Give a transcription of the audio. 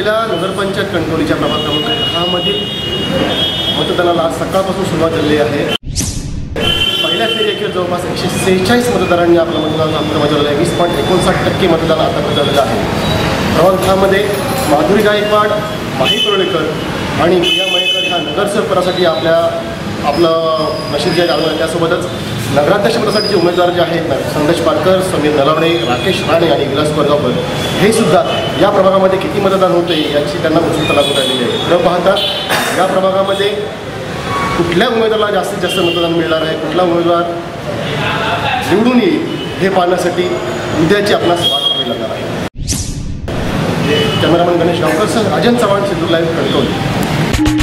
झालेल्या नगरपंचायत कंट्रोलीच्या प्रभाग क्रमांक दहामधील मतदानाला आज सकाळपासून सुरुवात झालेली आहे. पहिल्या फेरीअखेर जवळपास एकशे सेहेचाळीस मतदारांनी आपला मतदान हक्क आहे वीस पॉईंट एकोणसाठ टक्के मतदान आता बजावलेलं आहे. प्रभाग दहामध्ये माधुरी गायकवाड माही तोरडेकर आणि प्रिया मयेकर ह्या नगरसेवकरासाठी आपल्या आपलं नशीब जे आहे त्यासोबतच नगराध्यक्षपदासाठी जे उमेदवार जे आहेत ना संदेश पारकर समीर नलावडे राकेश राणे आणि विलास कोरगावकर हे सुद्धा या प्रभागामध्ये किती मतदान होते याची त्यांना उत्सुकता लागू राहिलेली आहे. न पाहता या प्रभागामध्ये कुठल्या उमेदवाराला जास्तीत जास्त मतदान मिळणार आहे? कुठला उमेदवार निवडून येईल हे पाहण्यासाठी उद्याची आपणास वाट पाहावी लागणार आहे. Cameraman Ganesh Gavkar sir Rajan Chavan Sindhu live Kankavli